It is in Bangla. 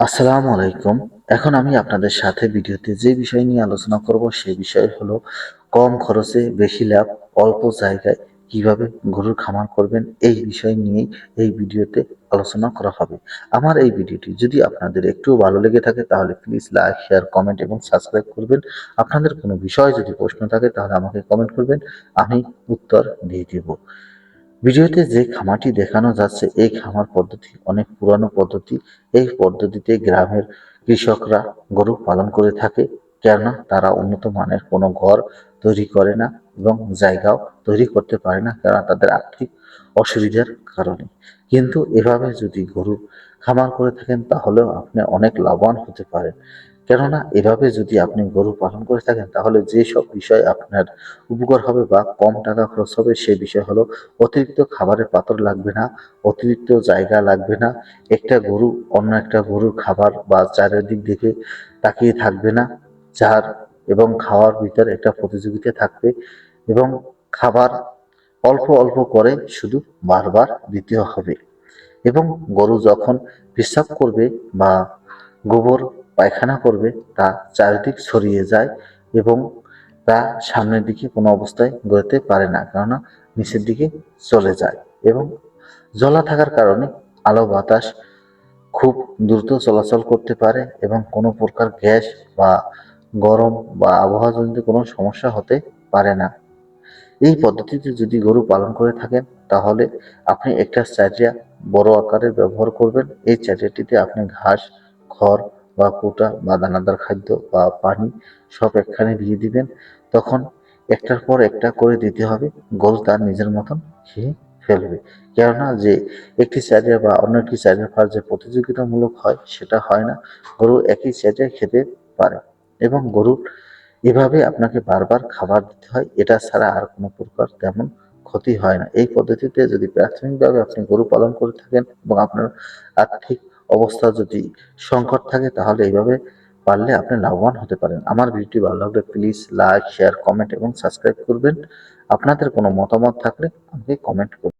আসসালামু আলাইকুম। এখন আমি আপনাদের সাথে ভিডিওতে যে বিষয় নিয়ে আলোচনা করব, সেই বিষয় হলো কম খরচে বেশি লাভ, অল্প জায়গায় কীভাবে গরুর খামার করবেন, এই বিষয় নিয়েই এই ভিডিওতে আলোচনা করা হবে। আমার এই ভিডিওটি যদি আপনাদের একটু ভালো লেগে থাকে, তাহলে প্লিজ লাইক শেয়ার কমেন্ট এবং সাবস্ক্রাইব করবেন। আপনাদের কোনো বিষয় যদি প্রশ্ন থাকে, তাহলে আমাকে কমেন্ট করবেন, আমি উত্তর দিয়ে দেব। ভিডিওতে যে খামারটি দেখানো যাচ্ছে, এই খামার পদ্ধতি, অনেক পুরানো পদ্ধতি। এই পদ্ধতিতে গ্রামের কৃষকরা গরু পালন করে থাকে। কেননা তারা উন্নত মানের কোনো ঘর তৈরি করে না। এবং জায়গাও তৈরি করতে পারে না কেননা তাদের আর্থিক অসুবিধার কারণে। কিন্তু এভাবে যদি গরু খামার করে থাকেন, তাহলেও আপনি অনেক লাভবান হতে পারেন। কেননা এভাবে যদি আপনি গরু পালন করে থাকেন, তাহলে যেসব বিষয় আপনার উপকার হবে বা কম টাকা খরচ হবে সেই বিষয় হলো অতিরিক্ত খাবারের পাত্র লাগবে না, অতিরিক্ত জায়গা লাগবে না, একটা গরু, অন্য একটা গরুর খাবার বা চারিদিক দিকে তাকিয়ে থাকবে না, যার এবং খাওয়ার ভিতর একটা প্রতিযোগিতা থাকবে এবং খাবার অল্প অল্প করে শুধু বারবার দিতে হবে। এবং গরু যখন পেশাব করবে বা গোবর পায়খানা করবে, তা চারিদিক ছড়িয়ে যায় এবং তা সামনের দিকে কোনো অবস্থায় গড়তে পারে না, কেননা নিচের দিকে চলে যায় এবং জলা থাকার কারণে আলো বাতাস খুব দ্রুত চলাচল করতে পারে এবং কোনো প্রকার গ্যাস বা গরম বা আবহাওয়াজনিত কোনো সমস্যা হতে পারে না। এই পদ্ধতিতে যদি গরু পালন করে থাকেন, তাহলে আপনি একটা চারিয়া বড় আকারের ব্যবহার করবেন। এই চারিয়াটিতে আপনি ঘাস, খড় বা কুটা বা দানাদার খাদ্য বা পানি সব একখানে দিয়ে দিবেন। তখন একটার পর একটা করে দিতে হবে, গরু তার নিজের মতন খেয়ে ফেলবে। কেননা যে একটি চারিয়া বা অন্য একটি চারিয়া ফার যে প্রতিযোগিতামূলক হয়, সেটা হয় না। গরু একই চারিয়া খেতে পারে এবং গরুর এভাবে আপনাকে বারবার খাবার দিতে হয়, এটা ছাড়া আর কোনো প্রকার তেমন ক্ষতি হয় না। এই পদ্ধতিতে যদি প্রাথমিকভাবে আপনি গরু পালন করে থাকেন এবং আপনার আর্থিক অবস্থা যদি সংকট থাকে, তাহলে এইভাবে পারলে আপনি লাভবান হতে পারেন। আমার ভিডিওটি ভালো লাগলে প্লিজ লাইক শেয়ার কমেন্ট এবং সাবস্ক্রাইব করবেন। আপনাদের কোনো মতামত থাকলে আমাকে কমেন্ট করুন